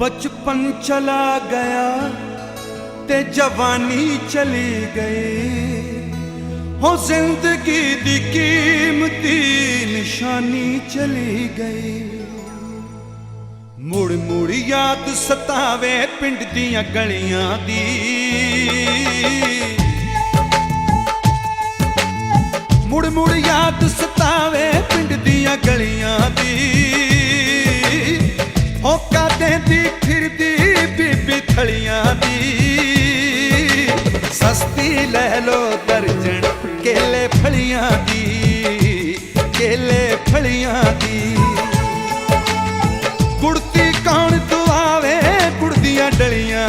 ਬਚਪਨ ਚਲਾ ਗਿਆ ਤੇ ਜਵਾਨੀ ਚਲੀ ਗਈ ਹੋ ਜ਼ਿੰਦਗੀ ਦੀ ਕੀਮਤੀ ਨਿਸ਼ਾਨੀ ਚਲੀ ਗਈ ਮੁੜ ਮੁੜ ਯਾਦ ਸਤਾਵੇ ਪਿੰਡ ਦੀਆਂ ਗਲੀਆਂ ਦੀ ਮੁੜ ਮੁੜ ਯਾਦ ਸਤਾਵੇ ਪਿੰਡ ਦੀਆਂ ਗਲੀਆਂ ਦੀ ਹੋਕਾ ਦੇਂਦੀ, ਫਿਰਦੀ ਬੀਬੀ ਥਲੀਆਂ ਦੀ। ਸਸਤੀ ਲੈ ਲੋ ਦਰਜਣ ਕੇਲੇ ਫਲੀਆਂ ਦੀ, ਕੇਲੇ ਫਲੀਆਂ ਦੀ। ਕੁੜਤੀ ਕੌਣ ਆਵੇ ਕੁੜਦੀਆਂ ਡਲੀਆਂ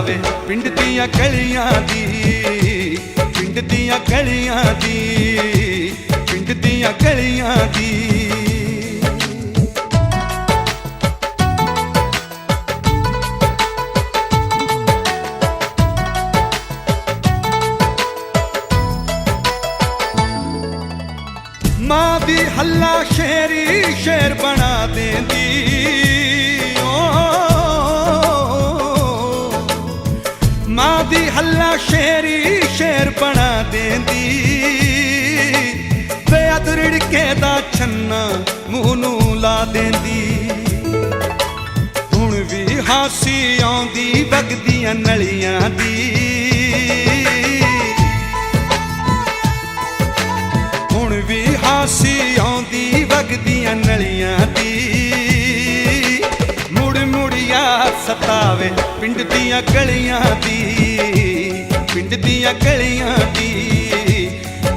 ਸਤਾਵੇ ਪਿੰਡ ਦੀਆਂ ਗਲੀਆਂ ਦੀ, ਪਿੰਡ ਦੀਆਂ ਗਲੀਆਂ ਦੀ, ਪਿੰਡ ਦੀਆਂ ਗਲੀਆਂ ਦੀ। ਮਾਂ ਦੀ ਹੱਲਾ ਸ਼ੇਰੀ ਸ਼ੇਰ ਬਣਾ ਦੇਂਦੀ। ਮਾਂ ਸ਼ੇਰੀ ਸ਼ੇਰ ਬਣਾ ਦੇਂਦੀ। ਬੇਅਦਰੜ ਕੇ ਦਾ ਛੰਨਾ ਮੂੰਹ ਨੂੰ ਲਾ ਦੇਂਦੀ। ਹੁਣ ਵੀ ਹਾਸੀ ਆਉਂਦੀ ਵਗਦੀਆਂ ਨਲੀਆਂ ਦੀ। ਹੁਣ ਵੀ ਹਾਸੀ ਆਉਂਦੀ ਵਗਦੀਆਂ ਨਲੀਆਂ ਦੀ। ਮੁੜ ਮੁੜ ਸਤਾਵੇ ਪਿੰਡ ਦੀਆਂ ਗਲੀਆਂ ਦੀ। ਪਿੰਡ ਦੀਆਂ ਗਲੀਆਂ ਦੀ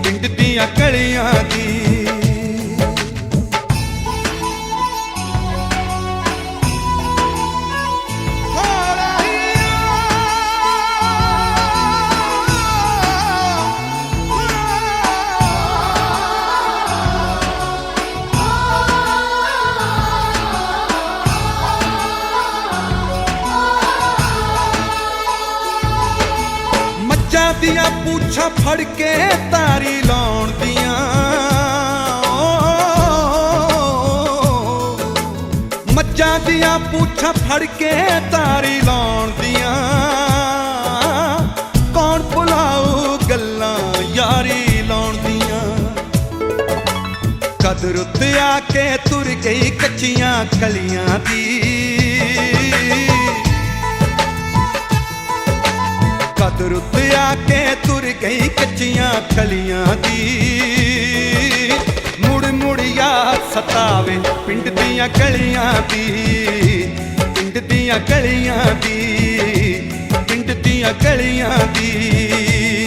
ਪਿੰਡ ਦੀਆਂ ਗਲੀਆਂ ਦੀਆਂ ਪੂਛਾਂ ਫੜ ਕੇ ਤਾਰੀ ਲਾਉਣ ਦੀਆਂ। ਓ, ਮੱਝਾਂ ਦੀਆਂ ਪੂਛਾਂ ਫੜ ਕੇ ਤਾਰੀ ਲਾਉਣ ਦੀਆਂ। ਕੌਣ ਭੁਲਾਊ ਗੱਲਾਂ ਯਾਰੀ ਲਾਉਣ ਦੀਆਂ। ਕਦਰ ਉੱਤੇ ਆ ਕੇ ਤੁਰ ਗਈ ਕੱਚੀਆਂ ਕਲੀਆਂ ਦੀ। ਕਦਰ ਉੱਤੇ ਕੇ ਤੁਰ ਗਈ ਕੱਚੀਆਂ ਕਲੀਆਂ ਦੀ। ਮੁੜ ਮੁੜ ਯਾਦ ਸਤਾਵੇ ਪਿੰਡ ਦੀਆਂ ਗਲੀਆਂ ਦੀ, ਪਿੰਡ ਦੀਆਂ ਗਲੀਆਂ ਦੀ, ਪਿੰਡ ਦੀਆਂ ਗਲੀਆਂ ਦੀ।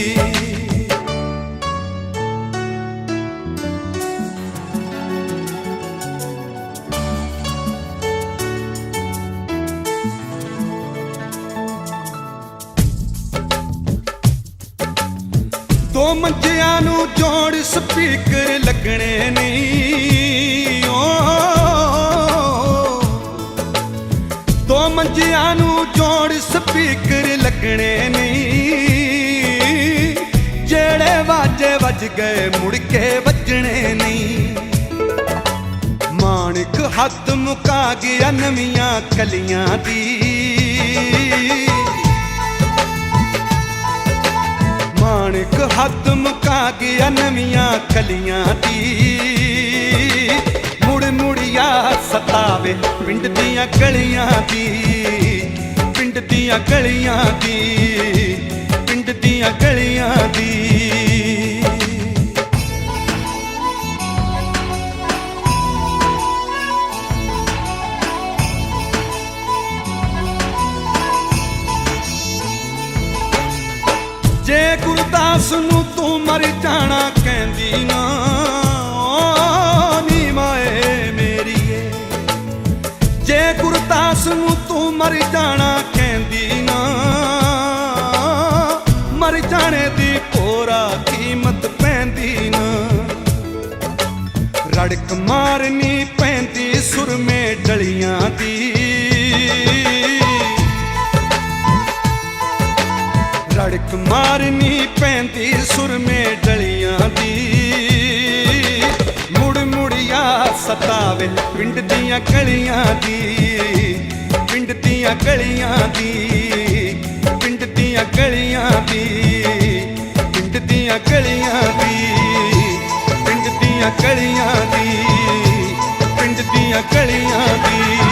ਦੋ ਮੰਜਿਆਂ ਨੂੰ ਜੋੜ ਸਪੀਕਰ ਲੱਗਣੇ ਨਹੀਂ ਓ ਦੋ ਮੰਜਿਆਂ ਨੂੰ ਜੋੜ ਸਪੀਕਰ ਲੱਗਣੇ ਨਹੀਂ ਜਿਹੜੇ ਵਾਜੇ ਵੱਜ ਗਏ ਮੁੜ ਕੇ ਵੱਜਣੇ ਨਹੀਂ ਮਾਣਕ ਹੱਥ ਮੁਕਾ ਗਿਆ ਨਵੀਆਂ ਕਲੀਆਂ ਦੀ। ਮਾਣਕ ਹੱਦ ਮੁਕਾ ਗਿਆ ਨਵੀਆਂ ਕਲੀਆਂ ਦੀ। ਮੁੜ ਮੁੜ ਯਾਦ ਸਤਾਵੇ ਪਿੰਡ ਦੀਆਂ ਗਲੀਆਂ ਦੀ। ਪਿੰਡ ਦੀਆਂ ਗਲੀਆਂ ਦੀ, ਪਿੰਡ ਦੀਆਂ ਗਲੀਆਂ ਦੀ। ਜੇ ਗੁਰਦਾਸ ਨੂੰ ਤੂੰ ਮਰ ਜਾਣਾ ਕਹਿੰਦੀ ਨਾ ਨੀ ਮਾਏ ਮੇਰੀਏ। ਜੇ ਗੁਰਦਾਸ ਨੂੰ ਤੂੰ ਮਰ ਜਾਣਾ ਕਹਿੰਦੀ ਨਾ, ਮਰ ਜਾਣੇ ਦੀ ਪੋਰਾ ਕੀਮਤ ਪੈਂਦੀ ਨਾ। ਰੜਕ ਮਾਰਨੀ ਪੈਂਦੀ ਸੁਰਮੇ ਡਲੀਆਂ ਦੀ। ਧੜਕ ਮਾਰਨੀ ਪੈਂਦੀ, ਸੁਰਮੇ ਡਲੀਆਂ ਦੀ। ਮੁੜ ਮੁੜਿਆ ਸਤਾਵੇ ਪਿੰਡ ਦੀਆਂ ਗਲੀਆਂ ਦੀ, ਪਿੰਡ ਦੀਆਂ ਗਲੀਆਂ ਦੀ, ਪਿੰਡ ਦੀਆਂ ਗਲੀਆਂ ਦੀ, ਪਿੰਡ ਦੀਆਂ ਗਲੀਆਂ ਦੀ, ਪਿੰਡ ਦੀਆਂ ਗਲੀਆਂ ਦੀ, ਪਿੰਡ ਦੀਆਂ ਗਲੀਆਂ ਦੀ।